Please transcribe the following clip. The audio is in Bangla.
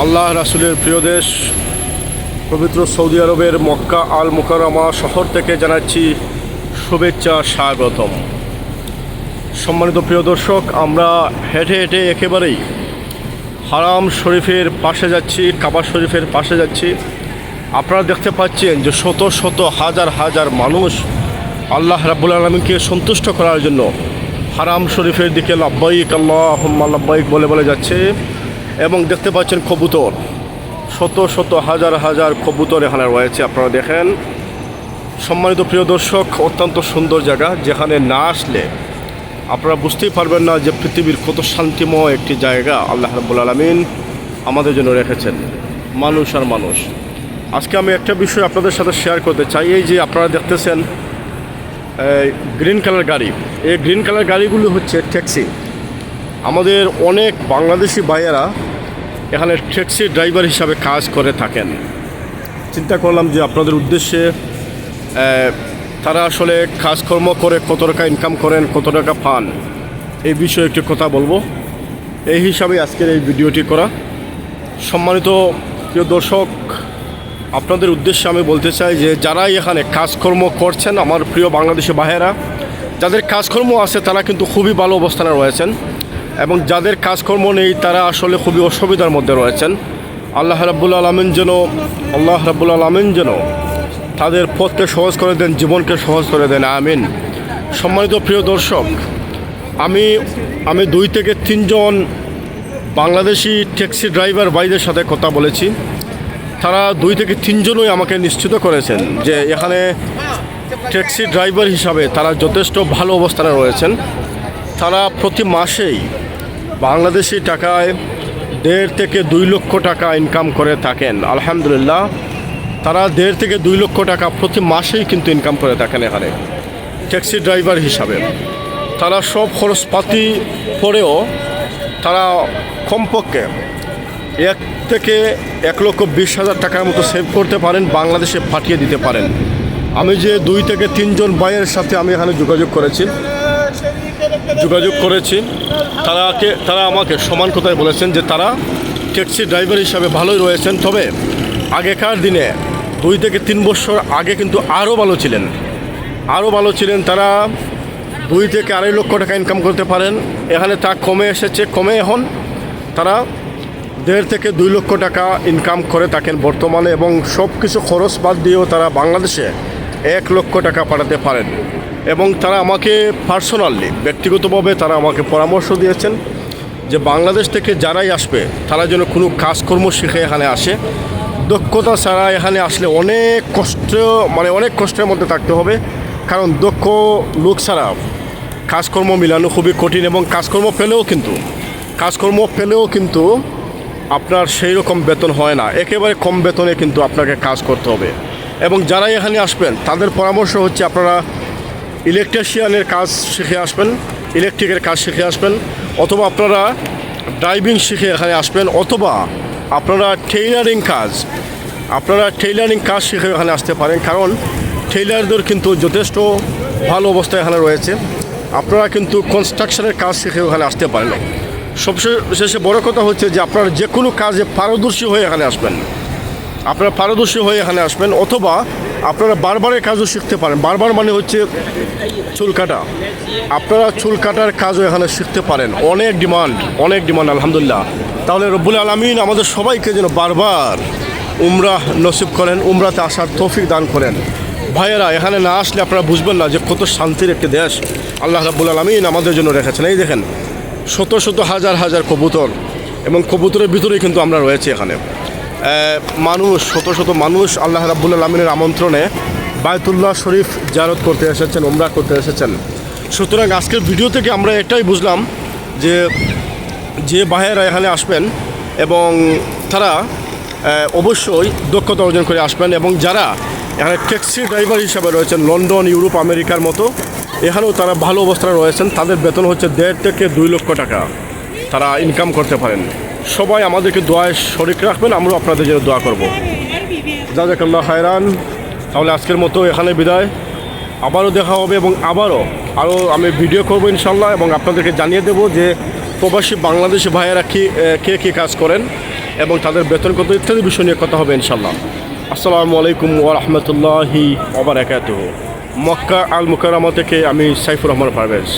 আল্লাহ রাসুলের প্রিয় দেশ, পবিত্র সৌদি আরবের মক্কা আল মুকাররমা শহর থেকে জানাচ্ছি শুভেচ্ছা, স্বাগতম। সম্মানিত প্রিয় দর্শক, আমরা হেঁটে হেঁটে একেবারেই হারাম শরীফের পাশে যাচ্ছি, কাবা শরীফের পাশে যাচ্ছি। আপনারা দেখতে পাচ্ছেন যে শত শত হাজার হাজার মানুষ আল্লাহ রাব্বুল আলমীকে সন্তুষ্ট করার জন্য হারাম শরীফের দিকে লাব্বাইক আল্লাহ লাব্বাইক বলে বলে যাচ্ছে। এবং দেখতে পাচ্ছেন কবুতর। শত শত হাজার হাজার কবুতর এখানে রয়েছে, আপনারা দেখেন। সম্মানিত প্রিয় দর্শক, অত্যন্ত সুন্দর জায়গা যেখানে না আসলে আপনারা বুঝতেই পারবেন না যে পৃথিবীর কত শান্তিময় একটি জায়গা আল্লাহ রাব্বুল আলমিন আমাদের জন্য রেখেছেন, মানুষ আর মানুষ। আজকে আমি একটা বিষয় আপনাদের সাথে শেয়ার করতে চাই, এই যে আপনারা দেখতেছেন গ্রিন কালার গাড়ি। এই গ্রিন কালার গাড়িগুলো হচ্ছে ট্যাক্সি আমাদের অনেক বাংলাদেশি ভাইয়েরা এখানে ট্যাক্সি ড্রাইভার হিসাবে কাজ করে থাকেন। চিন্তা করলাম যে আপনাদের উদ্দেশ্যে তারা আসলে কাজকর্ম করে কত টাকা ইনকাম করেন, কত টাকা পান, এই বিষয়ে একটু কথা বলব। এই হিসাবে আজকের এই ভিডিওটি করা। সম্মানিত প্রিয় দর্শক, আপনাদের উদ্দেশ্যে আমি বলতে চাই যে যারাই এখানে কাজকর্ম করছেন, আমার প্রিয় বাংলাদেশি ভাইয়েরা, যাদের কাজকর্ম আছে তারা কিন্তু খুবই ভালো অবস্থানে রয়েছেন। এবং যাদের কাজকর্ম নেই, তারা আসলে খুবই অসুবিধার মধ্যে রয়েছেন। আল্লাহ রাব্বুল আলমিন যেন, আল্লাহ রাব্বুল আলমিন যেন তাদের পথকে সহজ করে দেন, জীবনকে সহজ করে দেন। আমিন। সম্মানিত প্রিয় দর্শক, আমি আমি দুই থেকে তিনজন বাংলাদেশি ট্যাক্সি ড্রাইভার ভাইদের সাথে কথা বলেছি। তারা দুই থেকে তিনজনই আমাকে নিশ্চিত করেছেন যে এখানে ট্যাক্সি ড্রাইভার হিসাবে তারা যথেষ্ট ভালো অবস্থানে রয়েছেন। তারা প্রতি মাসেই বাংলাদেশি টাকায় দেড় থেকে দুই লক্ষ টাকা ইনকাম করে থাকেন। আলহামদুলিল্লাহ, তারা দেড় থেকে দুই লক্ষ টাকা প্রতি মাসেই কিন্তু ইনকাম করে থাকেন এখানে ট্যাক্সি ড্রাইভার হিসাবে। তারা সব খরচপাতি পরেও তারা কমপক্ষে এক থেকে এক লক্ষ বিশ হাজার টাকার মতো সেভ করতে পারেন, বাংলাদেশে পাঠিয়ে দিতে পারেন। আমি যে দুই থেকে তিনজন ভাইয়ের সাথে আমি এখানে যোগাযোগ করেছি যোগাযোগ করেছি। তারাকে তারা আমাকে সমান কথায় বলেছেন যে তারা ট্যাক্সি ড্রাইভার হিসাবে ভালোই রয়েছেন। তবে আগেকার দিনে দুই থেকে তিন বছর আগে কিন্তু আরও ভালো ছিলেন। আরও ভালো ছিলেন তারা দুই থেকে আড়াই লক্ষ টাকা ইনকাম করতে পারেন। এখানে তা কমে এসেছে, কমে এখন তারা দেড় থেকে দুই লক্ষ টাকা ইনকাম করে থাকেন বর্তমানে এবং সব কিছু খরচ বাদ দিয়েও তারা বাংলাদেশে এক লক্ষ টাকা পাঠাতে পারেন। এবং তারা আমাকে পার্সোনালি ব্যক্তিগতভাবে তারা আমাকে পরামর্শ দিয়েছেন যে বাংলাদেশ থেকে যারাই আসবে, তারা যেন কোনো কাজকর্ম শিখে এখানে আসে। দক্ষতা ছাড়া এখানে আসলে অনেক কষ্ট মানে অনেক কষ্টের মধ্যে থাকতে হবে। কারণ দক্ষ লোক ছাড়া কাজকর্ম মিলানো খুবই কঠিন এবং কাজকর্ম পেলেও কিন্তু, কাজকর্ম পেলেও কিন্তু আপনার সেই রকম বেতন হয় না। একেবারে কম বেতনে কিন্তু আপনাকে কাজ করতে হবে। এবং যারা এখানে আসবেন, তাদের পরামর্শ হচ্ছে আপনারা ইলেকট্রিশিয়ানের কাজ শিখে আসবেন ইলেকট্রিকের কাজ শিখে আসবেন, অথবা আপনারা ড্রাইভিং শিখে এখানে আসবেন, অথবা আপনারা টেইলারিং কাজ, আপনারা টেইলারিং কাজ শিখে এখানে আসতে পারেন, কারণ টেইলারদের কিন্তু যথেষ্ট ভালো অবস্থায় এখানে রয়েছে। আপনারা কিন্তু কনস্ট্রাকশনের কাজ শিখে ওখানে আসতে পারেন। সবশেষে শেষে বড় কথা হচ্ছে যে আপনারা যে কোনো কাজে পারদর্শী হয়ে এখানে আসবেন। আপনারা পারদর্শী হয়ে এখানে আসবেন, অথবা আপনারা বারবারের কাজও শিখতে পারেন। বারবার মানে হচ্ছে চুল কাটা। আপনারা চুল কাটার কাজও এখানে শিখতে পারেন। অনেক ডিমান্ড অনেক ডিমান্ড, আলহামদুলিল্লাহ। তাহলে রব্বুল আলমিন আমাদের সবাইকে যেন বারবার উমরাহ নসিব করেন, উমরাতে আসার তৌফিক দান করেন। ভাইয়েরা, এখানে না আসলে আপনারা বুঝবেন না যে কত শান্তির একটি দেশ আল্লাহ রাব্বুল আলমিন আমাদের জন্য রেখেছেন। এই দেখেন, শত শত হাজার হাজার কবুতর, এবং কবুতরের ভিতরেই কিন্তু আমরা রয়েছি এখানে। মানুষ, শত শত মানুষ আল্লাহ রাব্বুল আলমিনের আমন্ত্রণে বায়তুল্লাহ শরীফ জারত করতে এসেছেন, উমরা করতে এসেছেন। সুতরাং আজকের ভিডিও থেকে আমরা এটাই বুঝলাম যে যে ভাইয়েরা এখানে আসবেন এবং তারা অবশ্যই দক্ষতা অর্জন করে আসবেন এবং যারা এখানে ট্যাক্সি ড্রাইভার হিসাবে রয়েছেন, লন্ডন, ইউরোপ, আমেরিকার মতো, এখানেও তারা ভালো অবস্থায় রয়েছেন। তাদের বেতন হচ্ছে দেড় থেকে দুই লক্ষ টাকা। তারা ইনকাম করতে পারেন। সবাই আমাদেরকে দোয়ায় শরিক রাখবেন, আমরাও আপনাদের জন্য দোয়া করব। জাজাকাল্লাহ হায়রান তাহলে আজকের মতো এখানে বিদায়। আবারও দেখা হবে এবং আবারও আরও আমি ভিডিও করব ইনশাল্লাহ এবং আপনাদেরকে জানিয়ে দেব যে প্রবাসী বাংলাদেশি ভাইয়েরা কি কে, কী কাজ করেন এবং তাদের বেতন কত, ইত্যাদি বিষয় নিয়ে কথা হবে ইনশাল্লাহ আসসালামু আলাইকুম ওরহমতুল্লাহি ওবরাকাতুহ মক্কা আল মুকারামা থেকে আমি সাইফুর রহমান পারভেজ।